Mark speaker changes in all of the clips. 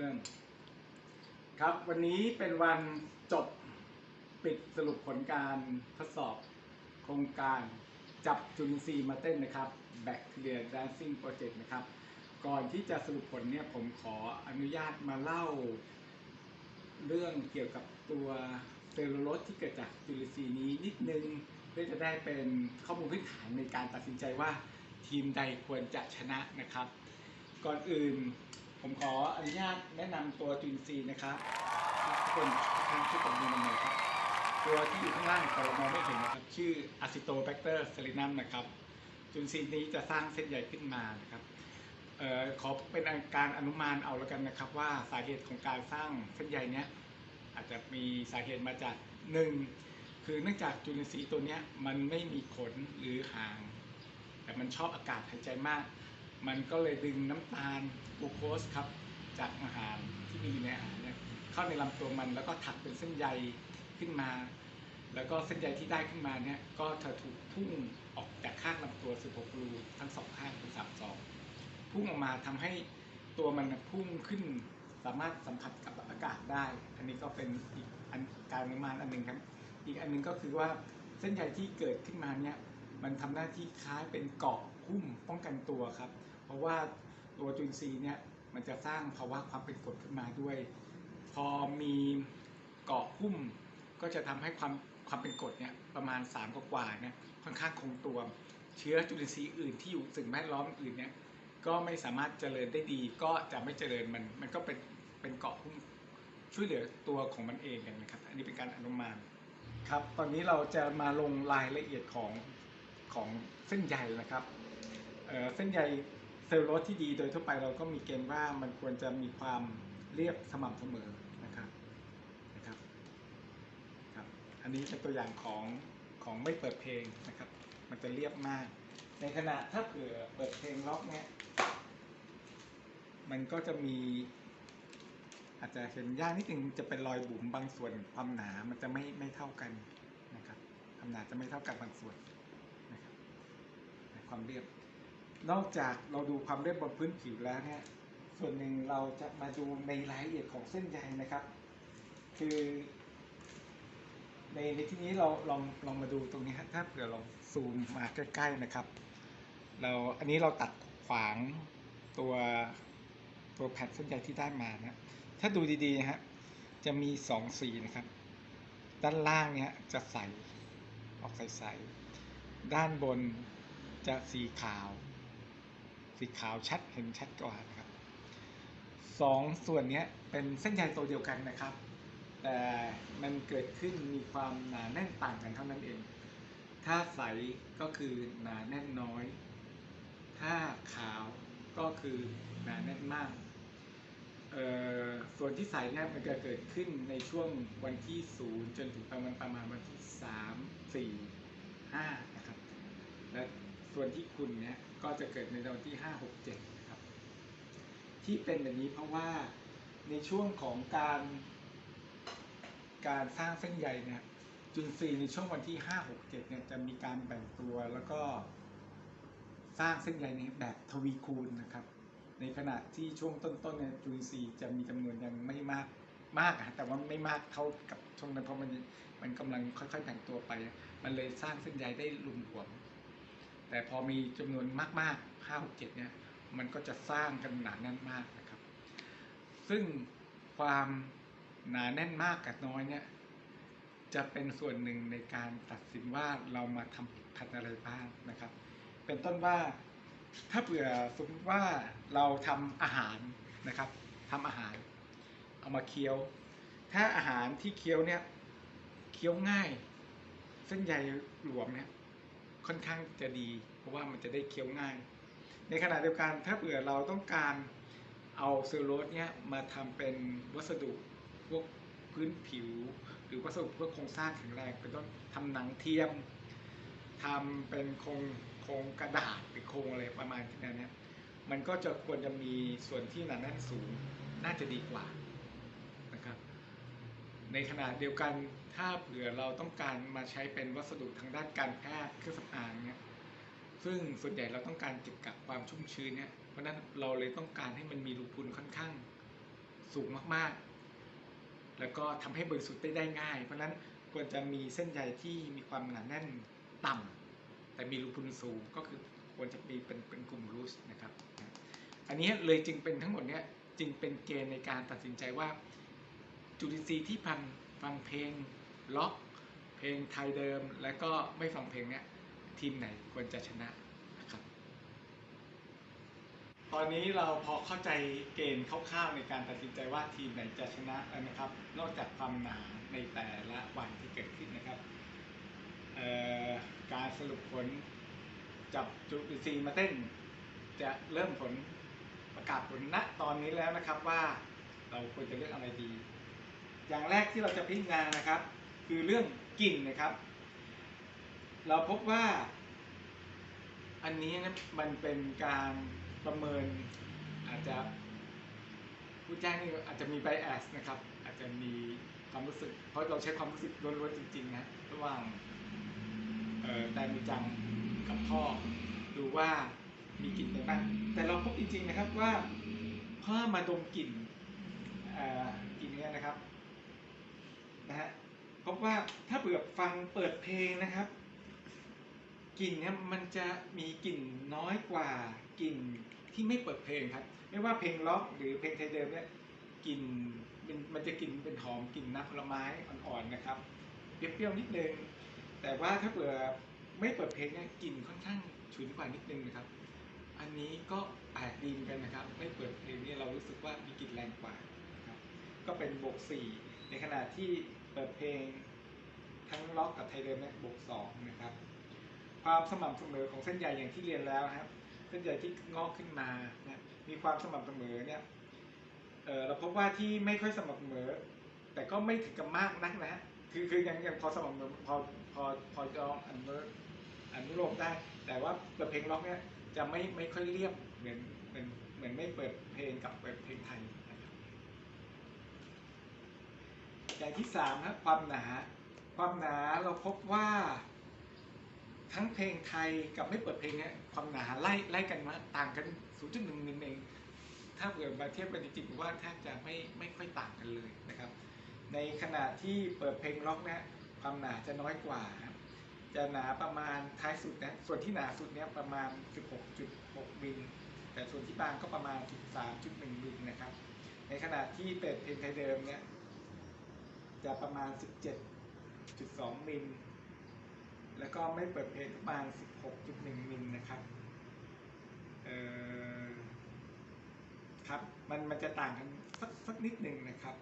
Speaker 1: เริ่มครับวันนี้เป็นวันจบปิดสรุปผลการทดสอบโครงการจับจุลินทรีย์มาเต้นนะครับ Bacteria Dancing Project นะครับ ก่อนที่จะสรุปผลเนี่ยผมขออนุญาตมาเล่า เรื่องเกี่ยวกับตัวเซลลูโลสที่เกิดจากจุลินทรีย์นี้นิดนึงเพื่อจะได้เป็นข้อมูลพื้นฐานในการตัดสินใจว่าทีมใดควรจะชนะนะครับ ก่อนอื่น ผมขออนุญาตแนะนำตัวจุลินทรีย์นะครับทุกคนทางช่วยตบมือหน่อยครับ ตัวที่อยู่ข้างล่างแต่เรามองไม่เห็นนะครับ ชื่ออะซิโตแบคเตอร์เซลินัมนะครับ จุลินทรีย์นี้จะสร้างเส้นใยขึ้นมานะครับเอ่อขอเป็นการอนุมานเอาแล้วกันนะครับ ว่าสาเหตุของการสร้างเส้นใยเนี้ยอาจจะมีสาเหตุมาจากหนึ่งคือเนื่องจากจุลินทรีย์ตัวเนี้ยมันไม่มีขนหรือหาง แต่มันชอบอากาศหายใจมาก มันก็เลยดึงน้ำตาลกลูโคสครับจากอาหารที่มีอยู่ในอาหารเนี่ยเข้าในลำตัวมันแล้วก็ถักเป็นเส้นใยขึ้นมา แล้วก็เส้นใยที่ได้ขึ้นมาเนี่ยก็จะถูกพุ่งออกจากข้างลำตัว 16 รูทั้งสองข้างเป็นสามสองพุ่งออกมาทำให้ตัวมันพุ่งขึ้น สามารถสัมผัสกับอากาศได้ อันนี้ก็เป็นอีกอันการนุมานอันหนึ่งครับ อีกอันหนึงก็คือว่าเส้นใยที่เกิดขึ้นมาเนี่ยมันทำหน้าที่คล้ายเป็นเกาะหุ้มป้องกันตัวครับ ราะว่าตัวจุลินทรีย์เนี่ยมันจะสร้างภาวะความเป็นกรดขึ้นมาด้วย พอมีเกาะหุ้มก็จะทำให้ความความเป็นกรดเนี่ยประมาณ3กว่าๆเนี่ยค่อนข้างคงตัว เชื้อจุลินทรีย์อื่นที่อยู่สิ่งแวดล้อมอื่นเนี่ยก็ไม่สามารถเจริญได้ดีก็จะไม่เจริญมันมันก็เป็นเป็นเกาะหุ้มช่วยเหลือตัวของมันเองกันนะครับ อันนี้เป็นการอนุมานครับ ตอนนี้เราจะมาลงรายละเอียดของของเส้นใยนะครับเเส้นใย ซลลูโลสที่ดีโดยทั่วไปเราก็มีเกณฑ์ว่ามันควรจะมีความเรียบสม่ำเสมอนะครับนะครับครับ อันนี้เป็นตัวอย่างของของไม่เปิดเพลงนะครับ มันจะเรียบมาก ในขณะถ้าเผื่อเปิดเพลงล็อกเนี่ยมันก็จะมีอาจจะเห็นยากนิดนึงจะเป็นรอยบุ๋มบางส่วนความหนามันจะไม่ไม่เท่ากันนะครับความหนาจะไม่เท่ากันบางส่วนนะครับในความเรียบ นอกจากเราดูความเรียบบนพื้นผิวแล้วเนี่ยส่วนหนึ่งเราจะมาดูในรายละเอียดของเส้นใยนะครับ คือในในที่นี้เราลองลองมาดูตรงนี้ฮะถ้าเผื่อเราซูมมาใกล้ๆนะครับ เราอันนี้เราตัดขวางตัวตัวแผ่นเส้นใยที่ได้มานะถ้าดูดีๆนะฮะจะมีสองสีนะครับ ด้านล่างเนี้ยจะใสออกใสๆด้านบนจะสีขาว สีขาวชัดเห็นชัดกว่านะครับสองส่วนนี้เป็นเส้นใยตัวเดียวกันนะครับ แต่มันเกิดขึ้นมีความหนาแน่นต่างกันเท่านั้นเอง ถ้าใสก็คือหนาแน่นน้อย ถ้าขาวก็คือหนาแน่นมากส่วนที่ใสเนี่ยมันจะเกิดขึ้นในช่วงวันที่ศูนย์จนถึงประมาณประมาณวันที่สามสี่ห้านะครับและ ส่วนที่คุณเนี่ยก็จะเกิดในวันที่ห้าหกเจ็ดนะครับ ที่เป็นแบบนี้เพราะว่าในช่วงของการการสร้างเส้นใยเนี่ยจุลทรีย์ในช่วงวันที่ 5 6 7เนี่ยจะมีการแบ่งตัวแล้วก็สร้างเส้นใยในแบบทวีคูณนะครับ ในขณะที่ช่วงต้นๆเนี่ยจุลทรีย์จะมีจำนวนยังไม่มากมากอะแต่ว่าไม่มากเท่ากับช่วงนั้นเพราะมันมันกำลังค่อยๆแบ่งตัวไป มันเลยสร้างเส้นใยได้ลุมหวม แต่พอมีจำนวนมากๆ5 6 7เนี่ยมันก็จะสร้างกันหนาแน่นมากนะครับ ซึ่งความหนาแน่นมากกับน้อยเนี่ยจะเป็นส่วนหนึ่งในการตัดสินว่าเรามาทำผิดพลาดอะไรบ้างนะครับ เป็นต้นว่าถ้าเผื่อสมมติว่าเราทำอาหารนะครับทำอาหาร เอามาเคี้ยว ถ้าอาหารที่เคี้ยวเนี่ยเคี้ยวง่าย เส้นใยหลวมเนี่ย ค่อนข้างจะดี เพราะว่ามันจะได้เคี้ยวง่าย ในขณะเดียวกันถ้าเผื่อเราต้องการเอาเซลลูโลสเนี่ยมาทำเป็นวัสดุพวกพื้นผิว หรือวัสดุเพื่อโครงสร้างแข็งแรงเป็นต้นทำหนังเทียมทำเป็นโครงโครงกระดาษหรือโครงอะไรประมาณนั้นเนี่ยมันก็จะควรจะมีส่วนที่หนาแน่นสูงน่าจะดีกว่า ในขณะเดียวกันถ้าเผื่อเราต้องการมาใช้เป็นวัสดุทางด้านการแพทย์เครื่องสำอางเนี่ยซึ่งส่วนใหญ่เราต้องการเก็บกักความชุ่มชื้นเนี่ยเพราะนั้นเราเลยต้องการให้มันมีรูพุนค่อนข้างสูงมากๆ แล้วก็ทำให้บริสุทธิ์ได้ได้ง่าย เพราะนั้นควรจะมีเส้นใยที่มีความหนาแน่นต่ำแต่มีรูพุนสูงก็คือควรจะมีเป็นเป็นกลุ่มรูสนะครับ อันนี้เลยจึงเป็นทั้งหมดเนี้ยจึงเป็นเกณฑ์ในการตัดสินใจว่า จุลินทรีย์ที่พันฟังเพลงล็อก เพลงไทยเดิม แล้วก็ไม่ฟังเพลงเนี้ยทีมไหนควรจะชนะนะครับ ตอนนี้เราพอเข้าใจเกณฑ์คร่าวๆในการตัดสินใจว่าทีมไหนจะชนะแล้วนะครับ นอกจากความหนาในแต่ละวันที่เกิดขึ้นนะครับการสรุปผลจับจุลินทรีย์มาเต้น จะเริ่มผลประกาศผลณตอนนี้แล้วนะครับว่าเราควรจะเลือกอะไรดี อย่างแรกที่เราจะพิจารณานะครับ คือเรื่องกลิ่นนะครับ เราพบว่า อันนี้นะมันเป็นการประเมินอาจจะผู้แจ้งนี่อาจจะมีไบแอสนะครับ อาจจะมีความรู้สึก เพราะเราใช้ความรู้สึกล้วนๆจริงๆนะระหว่างแต่มีจังกับพ่อดูว่ามีกลิ่นอะไรบ้างแต่เราพบจริงๆนะครับว่าพ่อมาดมกลิ่นอ่อกลิ่นนี้นะครับ นะฮะพบว่าถ้าเผื่อฟังเปิดเพลงนะครับกลิ่นเนี่ยมันจะมีกลิ่นน้อยกว่ากลิ่นที่ไม่เปิดเพลงครับ ไม่ว่าเพลงล็อกหรือเพลงไทยเดิมเนี่ยกลิ่นมันมันจะกลิ่นเป็นหอมกลิ่นน้ำผลไม้อ่อนๆนะครับเปรี้ยวๆนิดนึงแต่ว่าถ้าเผื่อไม่เปิดเพลงเนี่ยกลิ่นค่อนข้างฉุนกว่านิดนึงนะครับ อันนี้ก็แปลกดีเหมือนกันนะครับ ไม่เปิดเพลงเนี่ยเรารู้สึกว่ามีกลิ่นแรงกว่านะครับก็เป็นบวกสี่ในขณะที่ เปิดเพลงทั้งล็อกกับไทยเดิมเนี่บวกสองนะครับ ความสม่ำเสมอของเส้นใยอย่างที่เรียนแล้วนะครับ เส้นใยที่งอกขึ้นมานะมีความสม่ำเสมอเนี่ยเเราพบว่าที่ไม่ค่อยสม่ำเสมอ แต่ก็ไม่ถึงกับมากนักนะฮะคือคือยังยังพอสม่ำเสมอพอพอพอจะอนุอนุโลมได้ แต่ว่าเปิดเพลงล็อกเนี่ยจะไม่ไม่ค่อยเรียบเหมือนเหมือนเหมือนไม่เปิดเพลงกับเปิดเพลงไทยนะครับ อย่างที่สามครับความหนา ความหนาเราพบว่า ทั้งเพลงไทยกับไม่เปิดเพลงเนี่ยความหนาไล่ไล่กันมาต่างกัน 0.1มิลเองถ้าเกิดมาเทียบกันจริงๆผมว่าแทบจะไม่ไม่ค่อยต่างกันเลยนะครับ ในขณะที่เปิดเพลงล็อกเนี่ยความหนาจะน้อยกว่า จะหนาประมาณท้ายสุดนะส่วนที่หนาสุดเนี่ยประมาณ 16.6มิลแต่ส่วนที่บางก็ประมาณ 13.1มิลนะครับ ในขณะที่เปิดเพลงไทยเดิมเนี่ย จะประมาณ 17.2 มิล แล้วก็ไม่เปิดเพลงประมาณ 16.1 มิลนะครับเอ่อครับมันมันจะต่างกันสักสักนิดหนึ่งนะครับ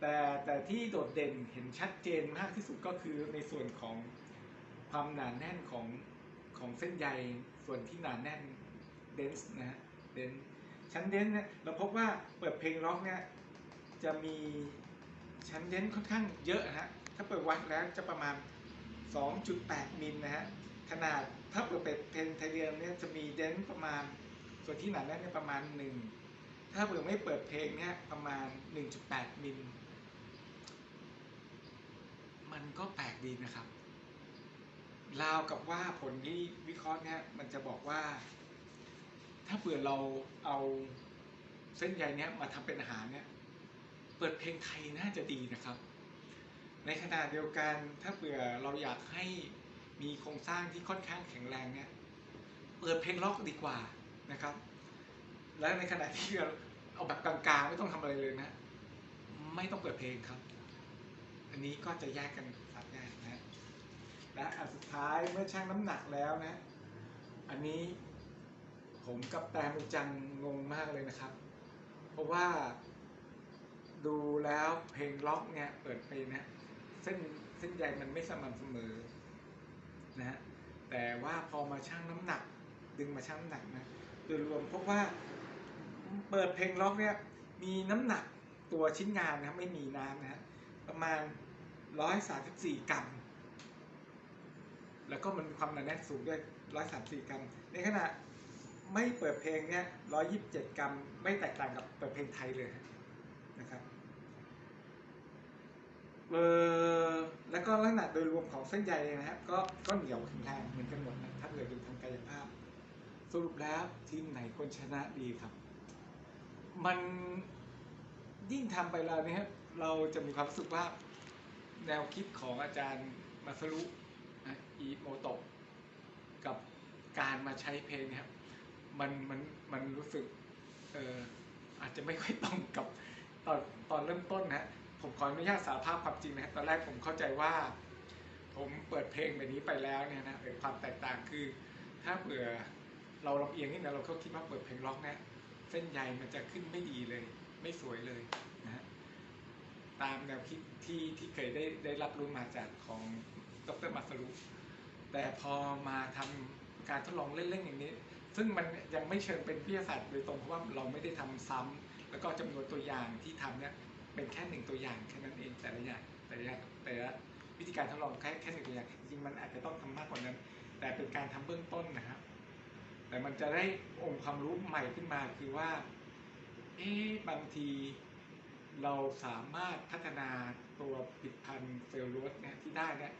Speaker 1: แต่แต่ที่โดดเด่นเห็นชัดเจนมากที่สุดก็คือในส่วนของความหนาแน่นของของเส้นใยส่วนที่หนาแน่นเดนส์นะฮะเดนชั้นเดนเนี่ยเราพบว่าเปิดเพลงร็อกเนี่ยจะมี ชั้นเดนค่อนข้างเยอะนะฮะถ้าเปิดวัดแล้วจะประมาณ 2.8 มิลนะฮะขนาดถ้าเปิดเป็นเพนไทเรียมเนี่ยจะมีเดนประมาณส่วนที่หนาแน่นเนี่ยประมาณ 1 ถ้าเปิดไม่เปิดเพลงเนี่ยประมาณ 1.8 มิล มันก็แปลกดีนะครับราวกับว่าผลที่วิเคราะห์เนี่ยมันจะบอกว่า ถ้าเผื่อเราเอาเส้นใยเนี้ยมาทำเป็นอาหารเนี่ย เปิดเพลงไทยน่าจะดีนะครับ ในขณะเดียวกันถ้าเผื่อเราอยากให้มีโครงสร้างที่ค่อนข้างแข็งแรงเนี่ยเปิดเพลงล็อกดีกว่านะครับ และในขณะที่เราเอาแบบกลางๆไม่ต้องทำอะไรเลยนะ ไม่ต้องเปิดเพลงครับ อันนี้ก็จะแยกกันสัดแยกนะและอันสุดท้ายเมื่อชั่งน้ำหนักแล้วนะ อันนี้ผมกับแตมจังงงมากเลยนะครับ เพราะว่า ดูแล้วเพลงล็อกเนี่ยเปิดไปนะเส้นเส้นใยมันไม่สม่ำเสมอนะฮะแต่ว่าพอมาชั่งน้ำหนัก ดึงมาชั่งน้ำหนักนะโดยรวมพบว่าเปิดเพลงล็อกเนี่ยมีน้ำหนักตัวชิ้นงานนะไม่มีน้ำนะฮะประมาณ 134 กรัม แล้วก็มันมีความหนาแน่นสูงด้วย 134 กรัม ในขณะไม่เปิดเพลงเนี่ย127 กรัม ไม่แตกต่างกับเปิดเพลงไทยเลยนะครับ เออแล้วก็ลักษณะโดยรวมของเส้นใยนะครับ ก็ก็เหนียวแข็งแรงเหมือนกันหมดนะถ้าเกิดดูทางกายภาพ สรุปแล้วทีมไหนควรชนะดีครับ มันยิ่งทำไปแล้วเนี่ยเราจะมีความรู้สึกว่าแนวคิดของอาจารย์มาสรุอีโมโตะกับการมาใช้เพลงครับมันมันมันรู้สึกเอออาจจะไม่ค่อยตรงกับตอนตอนเริ่มต้นนะฮะ ผมขออนุญาตสารภาพความจริงนะฮะตอนแรกผมเข้าใจว่า ผมเปิดเพลงแบบนี้ไปแล้วเนี่ยนะเป็นความแตกต่างคือ ถ้าเผื่อเราลำเอียงนิดนะเราก็คิดว่าเปิดเพลงล็อกเนี่ยเส้นใยมันจะขึ้นไม่ดีเลย ไม่สวยเลยนะฮะตามแนวคิดที่ที่เคยได้ได้รับรู้มาจากของดรมาสรุแต่พอมาทำการทดลองเล่นๆอย่างนี้ ซึ่งมันยังไม่เชิงเป็นวิทยาศาสตร์โดยตรงเพราะว่าเราไม่ได้ทำซ้ำแล้วก็จำนวนตัวอย่างที่ทำเนี่ย เป็นแค่หนึ่งตัวอย่างแค่นั้นเองแต่ละอย่างแต่ละอย่างแต่ละวิธีการทดลองแค่แค่หนึ่งตัวอย่างจริงมันอาจจะต้องทำมากกว่านั้น แต่เป็นการทำเบื้องต้นนะครับ แต่มันจะได้องค์ความรู้ใหม่ขึ้นมาคือว่าเอ๊บางทีเราสามารถพัฒนาตัวผลิตภัณฑ์เซลลูลเนี่ยที่ได้เนี่ย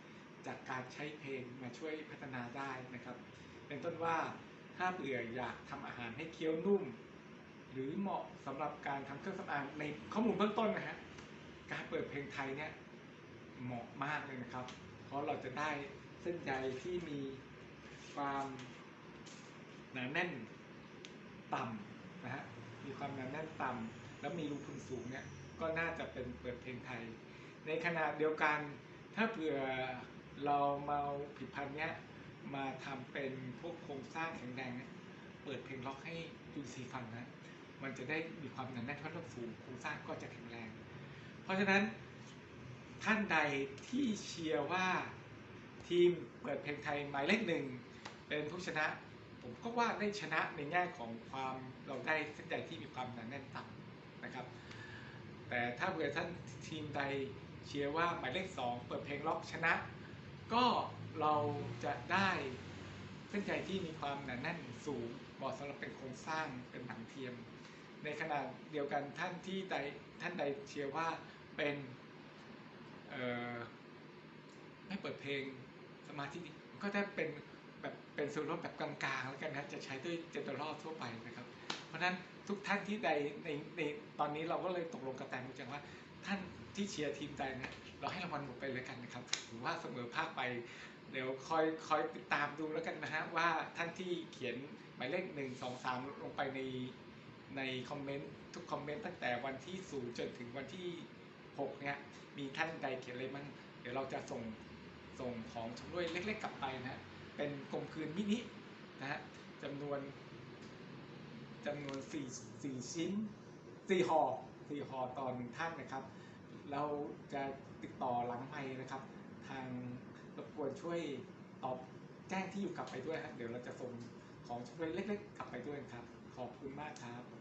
Speaker 1: จากการใช้เพลงมาช่วยพัฒนาได้นะครับ เป็นต้นว่าถ้าเบื่ออยากทำอาหารให้เคี้ยวนุ่ม หรือเหมาะสำหรับการทำเครื่องสำอางในข้อมูลเบื้องต้นนะฮะการเปิดเพลงไทยเนี่ยเหมาะมากเลยนะครับ เพราะเราจะได้เส้นใยที่มีความหนาแน่นต่ำนะฮะมีความหนาแน่นต่ำแล้วมีรูพุนสูงเนี่ยก็น่าจะเป็นเปิดเพลงไทย ในขณะเดียวกันถ้าเผื่อเรามาเอาผลิตภัณฑ์เนี้ยมาทำเป็นพวกโครงสร้างแข็งแรงเนี่ยเปิดเพลงล็อกให้ยูซีฟังนะ มันจะได้มีความหนาแน่นเพราะต้องสูงโครงสร้างก็จะแข็งแรง เพราะฉะนั้นท่านใดที่เชียร์ว่าทีมเปิดเพลงไทยหมายเลขหนึ่งเป็นผู้ชนะ ผมก็ว่าได้ชนะในแง่ของความเราได้เส้นใยที่มีความหนาแน่นต่ำนะครับ แต่ถ้าเผื่อท่านทีมใดเชียร์ว่าหมายเลขสองเปิดเพลงล็อกชนะ ก็เราจะได้เส้นใยที่มีความหนาแน่นสูงเหมาะสำหรับเป็นโครงสร้างเป็นหนังเทียม ในขณะเดียวกันท่านที่ใดท่านใดเชียร์ว่าเป็นไม่เปิดเพลงสมาธิก็จะเป็นแบบเป็นโซโล่แบบกลางๆแล้วกันนะจะใช้ด้วยเจนเตอร์ทั่วไปนะครับ เพราะฉะนั้นทุกท่านที่ใดในในตอนนี้เราก็เลยตกลงกับแตงจังว่าท่านที่เชียร์ทีมใดเนี่ยเราให้รางวัลหมดไปเลยกันนะครับถือว่าเสมอภาคไปเดี๋ยวคอยคอยติดตามดูแล้วกันนะฮะว่าท่านที่เขียนหมายเลขหนึ่งสองสามลงไปใน ในคอมเมนต์ทุกคอมเมนต์ตั้งแต่วันที่ศูนย์จนถึงวันที่หกเนี่ยมีท่านใดเขียนอะไรมั่งเดี๋ยวเราจะส่งส่งของชำร่วยเล็ก ๆ กลับไปนะฮะเป็นกลมคืนมินินะฮะจำนวนจำนวนสี่สี่ชิ้นสี่ห่อสี่ห่อต่อหนึ่งท่านนะครับ เราจะติดต่อหลังไปนะครับ ทางรบกวนช่วยตอบแจ้งที่อยู่กลับไปด้วยครับเดี๋ยวเราจะส่งของช่วยเล็ก ๆ กลับไปด้วยครับ ขอบคุณมากครับ